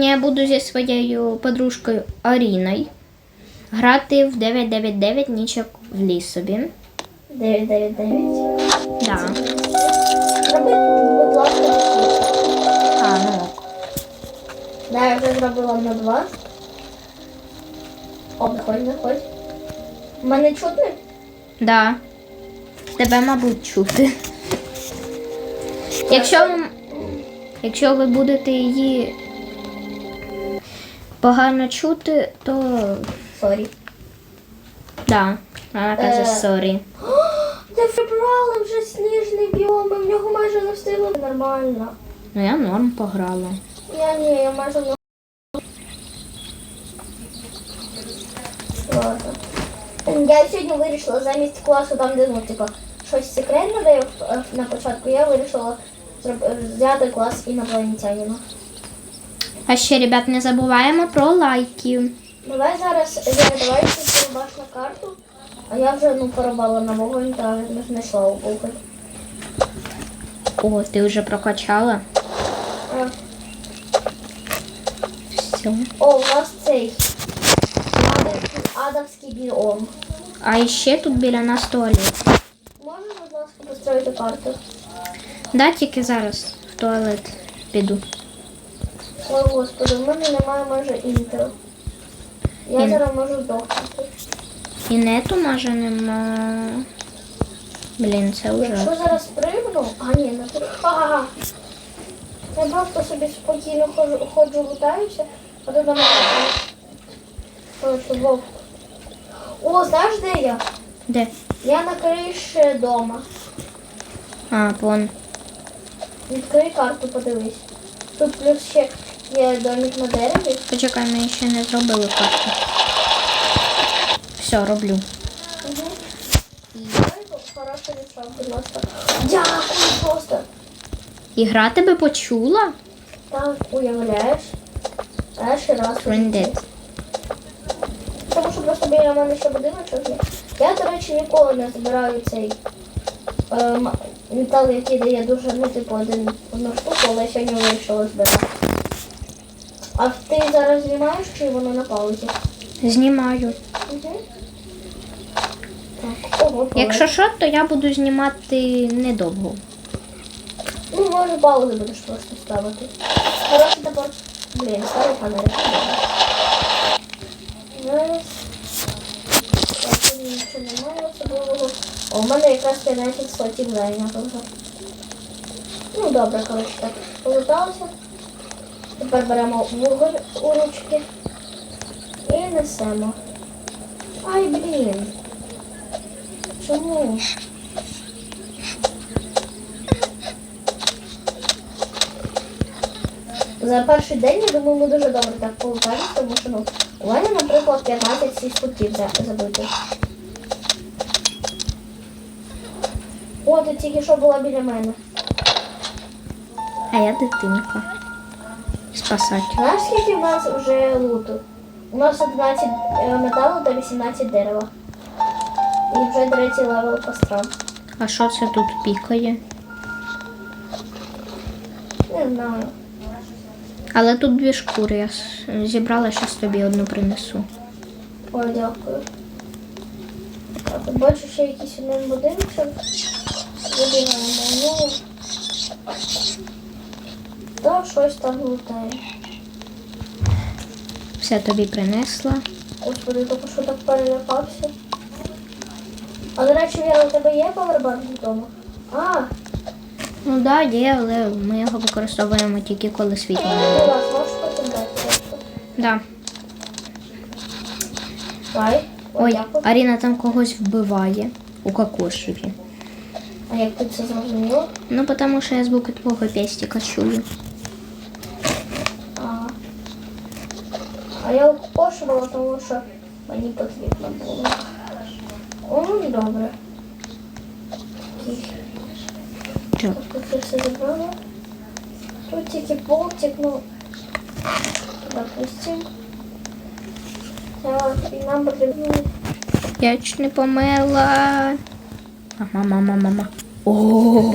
Я буду зі своєю подружкою Аріною грати в 999 нічок в ліс собі. 999. Да. Зроби, будь ласка, такі. А, ну ок. Да, я вже зробила на два. О, заходь, заходь. Мене чутно? Да. Тебе, мабуть, чути. Якщо, ви- якщо ви будете її погано чути, то Сорі. да. Вона каже Е. сорі. Ти прибрали вже сніжний біом, і в нього майже не встигло. Нормально. Ну я норм пограла. Я ні, я майже не. Ладно. Я сьогодні вирішила замість класу, там, де ну, типа, щось секретне дає е, на початку, я вирішила зроб- взяти клас інопланетянина. А ще, ребят, не забуваємо про лайки. Давай зараз я давай ти порубаш на карту, а я вже ну порубала на вогонь та не знайшла вогонь. О, ти вже прокачала. А, Все. О, у нас цей адамський біом. А ще тут біля нас туалет. Можна, будь ласка, построїти карту? Да, тільки зараз в туалет піду. Ой, господи, в мене немає майже інтеру. Я Ін- зараз можу здохнути. І нету може нема. Блін, це Якщо ужасно. зараз пригну, а ні, не при- Ага. Я просто собі спокійно ходжу, ходжу лутаюся, а тут мене. Вовк. О, знаєш де я? Де? Я на криші дома. А, вон. Відкрий карту, подивись. Тут плюс ще є домик на дереві. Почекай, ми ще не зробили карту. Все, роблю. Угу. Будь ласка. Дякую просто. Ігра тебе почула? Так, уявляєш? Перший раз. Friended. Тому що просто біля мене ще будиночок є. Я, до речі, ніколи не збираю цей ем, метал, який дає дуже, ну, типу, один, одну штуку, але сьогодні вирішила збирати. А ти зараз знімаєш чи воно на паузі? Знімаю. Угу. Так, ого, Якщо що, то я буду знімати недовго. Ну, може, паузу будеш просто ставити. Коротше, тепер. Блін, ставлю фонарик. Зараз. Так, тут нічого немає особливого. О, у мене якраз 13 слотів зайнято вже. Ну, добре, коротше, так. Полуталося. Тепер беремо вуголь у ручки. І несемо. Ай, блін. Чому? За перший день, я думаю, ми дуже добре так полутаємо, тому що ну, у мене, наприклад, 15 6 путів за- забито. О, ти тільки що була біля мене. А я дитинка. Спасатель. Знаєш, скільки в нас вже луту? У нас 11 е, металу та 18 дерева. І вже третій левел пострав. А що це тут пікає? Не знаю. Але тут дві шкури. Я зібрала, щас тобі одну принесу. Ой, дякую. Бачу ще якийсь один будиночок. Забігаємо в нього. Та щось там лутає. Все тобі принесла. Господи, тільки що так перелякався. А до речі, Віра, у тебе є павербанк вдома? А, Ну да, є, але ми його використовуємо тільки коли світло ти нас можеш потім дати. Да. Дай. Ой, дякую. Аріна там когось вбиває у кокошеві. А як ти це зрозуміла? Ну, тому що я звуки твого пестика чую. А, а я укошувала, тому що мені потрібно було. О, ну добре. Так. Тут я все забрала. Тут тільки болтик, ну, допустим. І нам потрібно Я чуть не помила. Ага, мама, мама. О,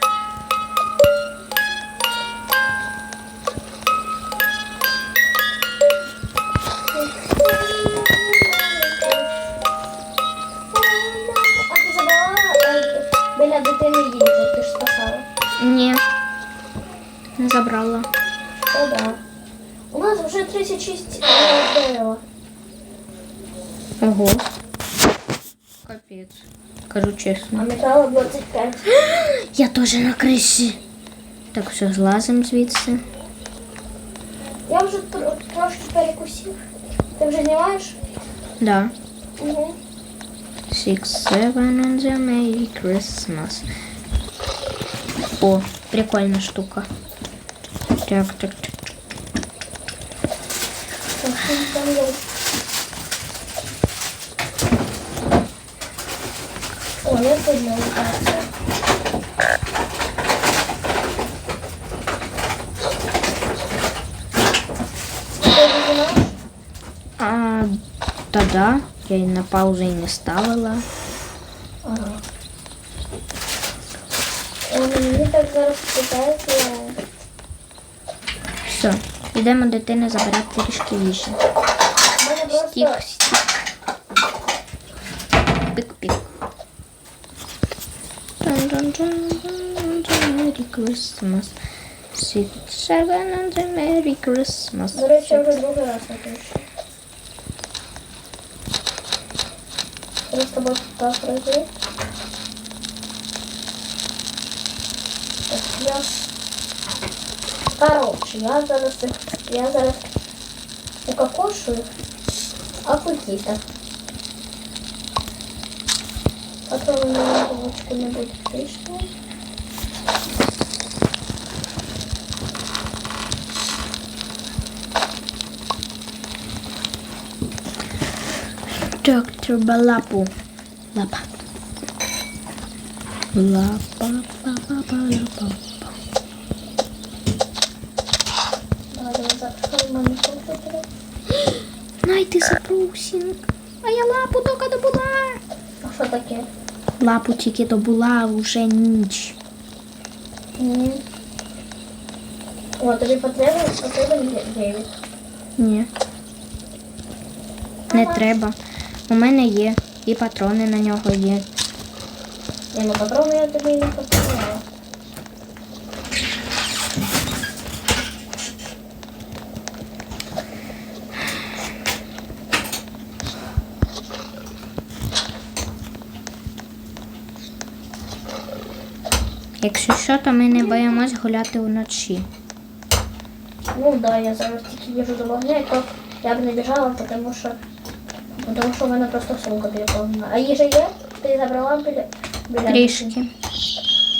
Кажу А чесно. металу 25. Я теж на криші. Так, все, злазим звідси. Я вже тр- трошки перекусив. Ти вже знімаєш? Да. Угу. Six, seven and a Merry Christmas. О, прикольна штука. Так, так, так. Так, що там є? Вже знаєш? А, та да, я і на паузу і не ставила. Ага. Мені так зараз питається. Все, йдемо дитини забирати трішки їжі. Стік, стік. Merry Christmas. Six, seven and Merry Christmas. До речі, так я... Короче, я зараз, я зараз укокошую апатита. Потом на булочку не будет лишней. Доктор Балапу. Лапа. Лапа, лапа. Так, в мене комп'ютер. Найти запросінг. А я лапу тільки добула. А що таке? Лапу тільки добула, вже ніч. Ні. О, тобі потрібен, потрібен Девід. Ні. Не треба. У мене є. І патрони на нього є. Ні, ну патрони я тобі не потрібала. Якщо що, то ми не боїмось гуляти вночі. Ну да, я зараз тільки їжу до вогня, і то я б не біжала, тому що, тому що в мене просто сумка переповнена. А їжа є? Ти забрала біля... біля... Трішки.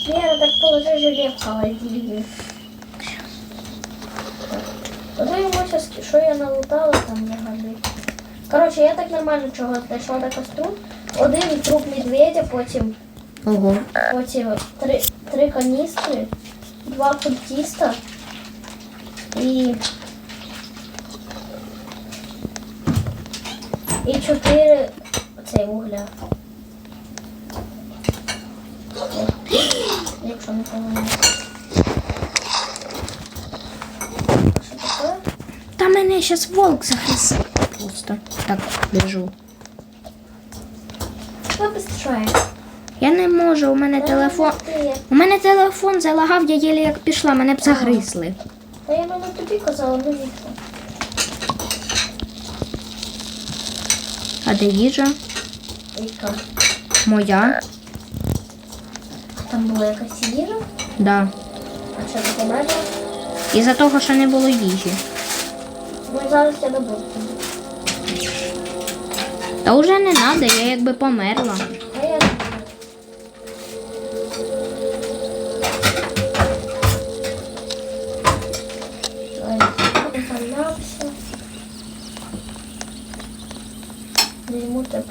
Вера, так положи железо, иди. Подивимося, ск- що я налутала там не гади. Коротше, я так нормально чого знайшла на костру. Один труп медведя, потім, Ого. потім три, три каністри, два культіста і. І чотири цей вугля. Якщо не помиляюсь. Що таке? Та мене зараз волк захистить. Просто так біжу. Що? Я не можу, у мене телефон. У мене телефон залагав, я єлі як пішла, мене б загризли. Та я мене тобі казала, ну ніхто. А де їжа? Яка? Моя? Там була якась їжа, Да. а що ти померла? Із-за того, що не було їжі. Ну зараз я добуду. Та вже не треба, я якби померла.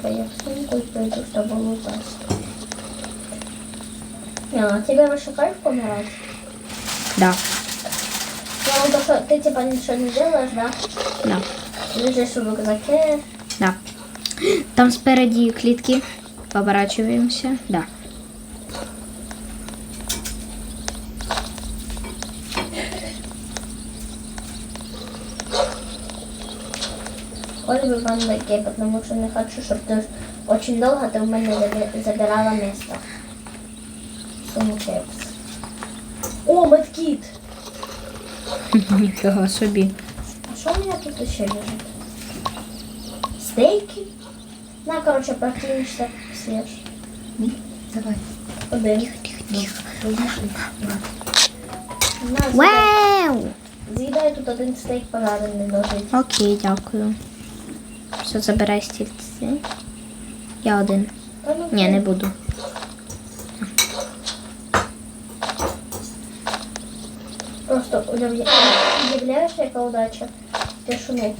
Візьму тебе як сумку і пойду з тобою лутати. Не, ну, а тебе вообще кайф помирать? Да. Ну, то, что ты типа ничего не делаешь, да? Да. Лежишь в рюкзаке. Да. Там спереді клітки. Поворачиваемся. Да. Хоть бы вам такие, потому что не хочу, чтобы ты очень долго ты у меня заби- забирала место. Сумки. О, медкит! Ніфіга собі. А Що у мене тут ще лежить? Стейки? На, короче, прокинешься свеж. Давай. Один. Розійшли. На, з'їдай. Вау! З'їдай тут один стейк пожарений лежить. Окей, дякую. Все, забирай стільці. Я один. Ні, не буду. Просто уявляєш, яка удача. Ти що ну.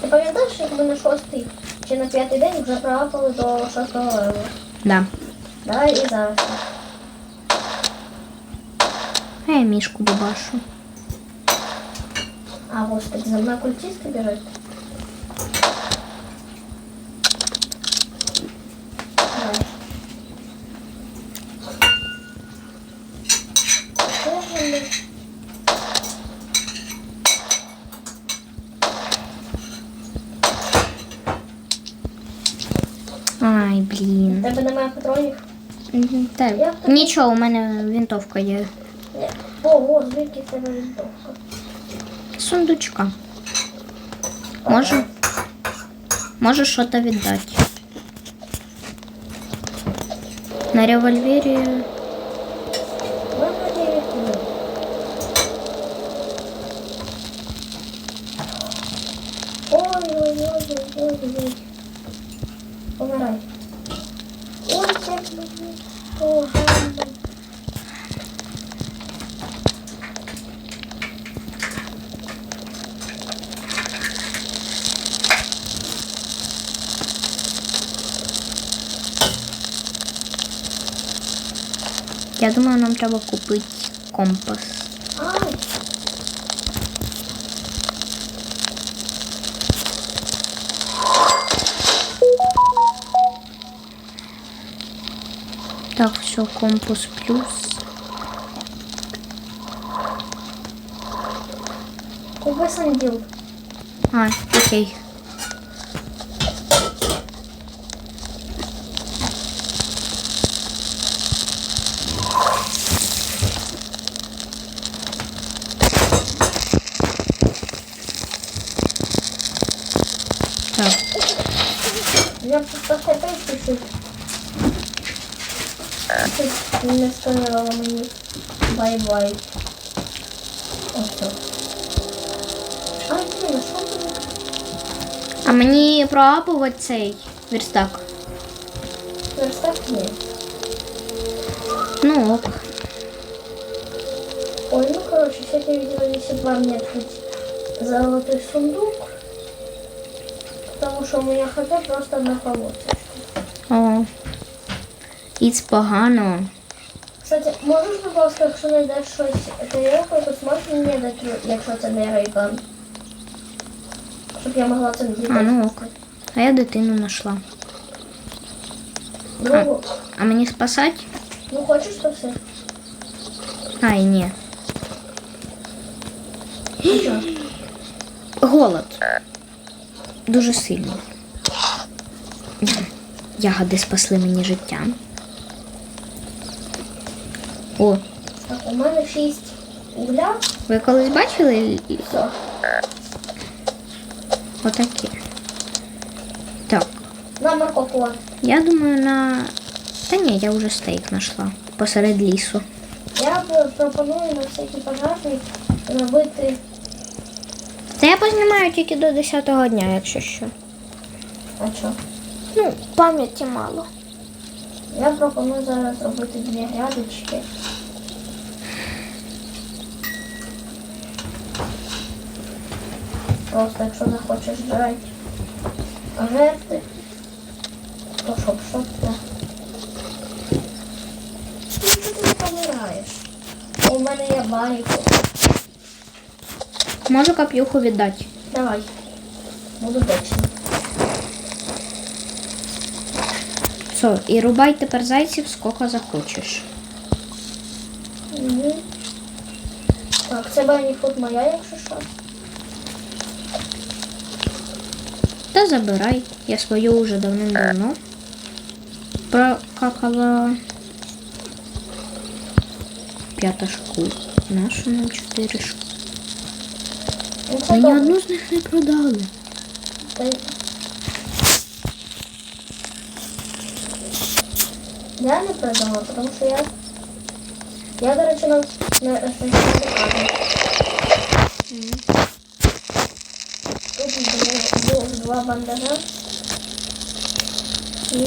Ти пам'ятаєш, як ми на шостий чи на п'ятий день вже проапали до шостого левела? Да. Давай і зараз. А я мішку бабашу. А, господи, за мною культисти біжать. Давай. Що ж вони? Ай, В блін. Тебе немає патронів? Мгм, Та, Як ти- нічого, у мене винтовка є. Ні. Ого, звідки в тебе винтовка? Сундучка. Можу? Можу щось віддати. На револьвері. У мене дев'ять хвилин. Ой-ой-ой-ой-ой. Помирай. Ой, як мені погано. Я думаю, нам треба купити компас. Так, все, компас плюс. купи санділ. А, окей. Так, Я просто хотів пишуть. Щось не сканувало мені. Бай-бай. Ось. Блін, а що буде? а мені проапувати цей верстак. Верстак ні. Ну ок. Ой, ну короче, сегодня я видела, если вам не открыть золотой сундук, потому что у меня хп просто на полосе. О. Іц погано. Кстати, можеш, будь ласка, якщо знайдеш щось тарілку, то зможеш мені дати, якщо це не рейган? Щоб я могла це діти. А, ну ок. А я дитину знайшла. Другу. А мені спасати? Ну хочеш, то все. Ай, ні. Ну що? Голод. Дуже сильний. Ягоди спасли мені життя. О, Так, у мене шість угля. ви колись бачили Все. отакі? Так, На морковку. я думаю на. Та ні, я вже стейк знайшла посеред лісу. Я пропоную на всякий пожарний робити. Та я познімаю тільки до 10-го дня, якщо що. А що? Ну, пам'яті мало. Я пропоную зараз зробити дві грядочки. Просто якщо захочеш брати жерти, то щоб що це. Ну, що ти не помираєш? У мене є байку. Можу кап'юху віддати. Давай. Буду вдячна. Все, і рубай тепер зайців скільки захочеш. Угу. Так, це байніфут моя, якщо що. Та забирай. Я свою уже давним-давно прокакала. П'ята шкула. Нашу нам чотири шкули. Ну, Мені одну з них не продали. Я не продала, тому що я. Я, до речі, на, на, два бандажа. І...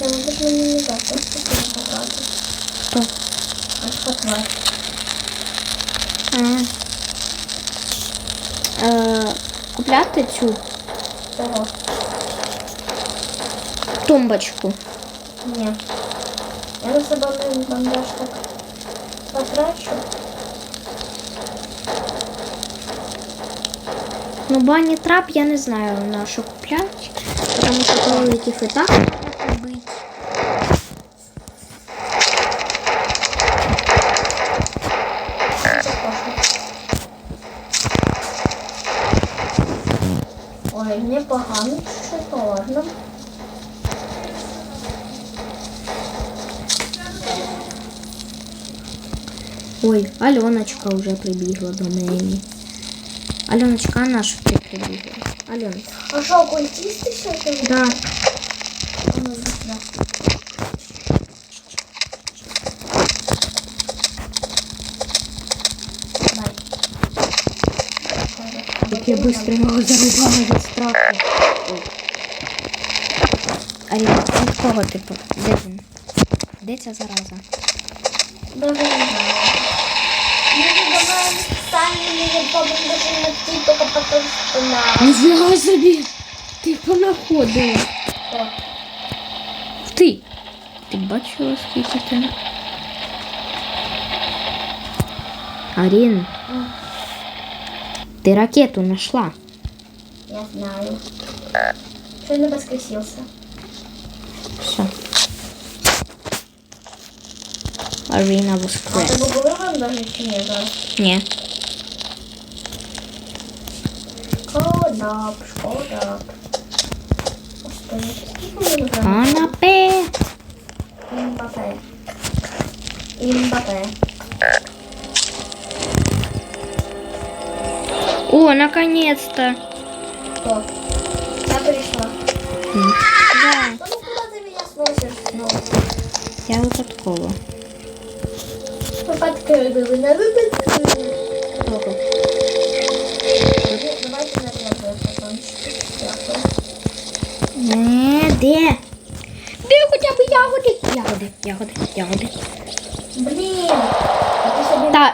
Я можу мені не так, просто не показати. Хто? Ось потвар. А. Е, купляти цю Того. тумбочку. Ні. Я на себе один бандаж так потрачу. Ну, бані трап я не знаю на що купляти, тому що кроликів і так кошик. Ой, непогано, ну ладно. Ой, Альоночка вже прибігла до мене. Альоночка, а на що ти прибігла? Альон. А що, культисти сьогодні? Да. Ну, да. Дай. Я швидко його зарубала страху. Ой. Аріна, від кого ти? Де він? Де ця зараза? Даже не знаю. сами не помнят даже на ти, только потому что на... Ніфіга собі! Ти понаходила. О, Ти. Ти бачила, скільки ти? Арін, м, ти ракету знайшла. Я знаю. Что не воскресился? Все. Аріна А воскрес. ты бы вырван даже чи нет? зараз? Ні. шкода, шкода. Канапе. Імбапе. Імбапе. О, наконец-то. Что? Я пришла. Да. Ну, ты меня сносишь снова? Я у подкова. Подкрыла, на. Де? Де хоча б ягоди? Ягоди, ягоди, ягоди. Блин! Ты себе... Та.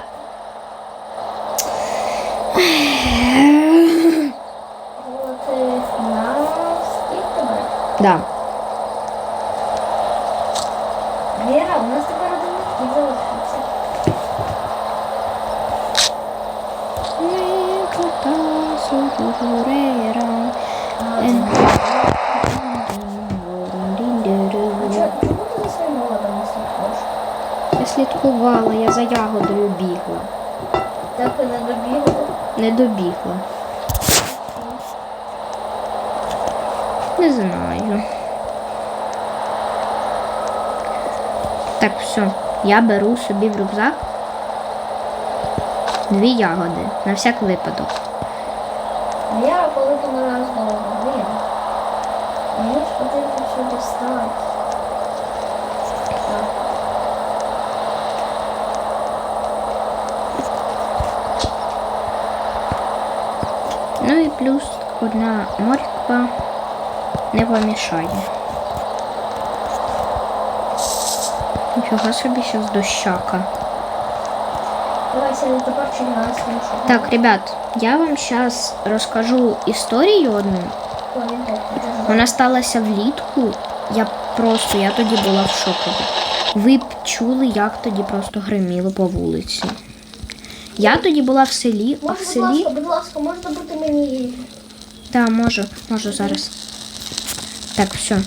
Скидку брать. Да. Слідкувала, я за ягодою бігла. Так і не добігли. Не добігла. Не знаю. Так, все. Я беру собі в рюкзак дві ягоди на всяк випадок. Вера, коли ти на нас довго, блін. Мені ж потрібно все дістати. Так. Ну і плюс одна морква не помішає. Нічого собі зараз дощака. Давай, Сергій, тепер чи нас. Так, ребят, я вам зараз розкажу історію одну. Вона сталася влітку. Я просто, я тоді була в шокові. Ви б чули, як тоді просто гриміло по вулиці. Я тоді була в селі, а в Може, будь селі. ласка, будь ласка, можна бути мені Так, можу, можу зараз. Так, все.